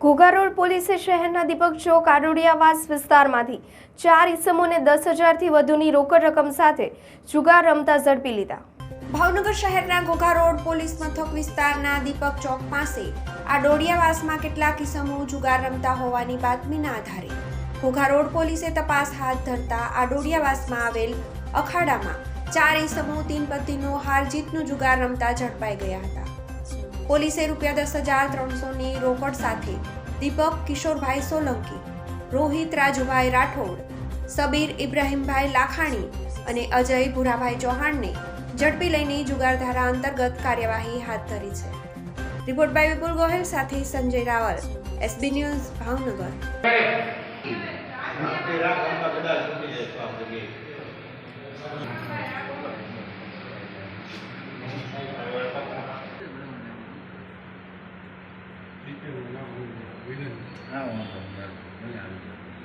Ghogha road પોલીસે શહેરના દીપક ચોક, આડોડિયાવાસ વિસ્તારમાંથી ચાર ઇસમોને દસ હજારથી વધુની રોકડ રકમ સાથે જુગાર રમતા ઝડપી લીધા. ભાવનગર શહેરના ઘોઘા રોડ પોલીસ મથક વિસ્તારના દીપક ચોક પાસે આ ડોડિયાવાસમાં કેટલાક ઇસમો જુગાર રમતા હોવાની બાતમીના આધારે ઘોઘા રોડ પોલીસે તપાસ હાથ ધરતા આ ડોડિયાવાસમાં આવેલ અખાડામાં ચાર ઇસમો, તીન પતિનો હાર જીતનું જુગાર રમતા ઝડપાઈ ગયા હતા. પોલીસે રૂપિયા દસ હજાર ત્રણસોની રોકડ સાથે દીપક કિશોરભાઈ સોલંકી, રોહિત રાજુભાઈ રાઠોડ, સબીર ઇબ્રાહીમભાઈ લાખાણી અને અજય ભુરાભાઈ ચૌહાણને ઝડપી લઈને જુગારધારા અંતર્ગત કાર્યવાહી હાથ ધરી છે. રિપોર્ટ બાય વિપુલ ગોહિલ સાથે Sanjay Raval, SB news Bhavnagar. Oh, I don't know.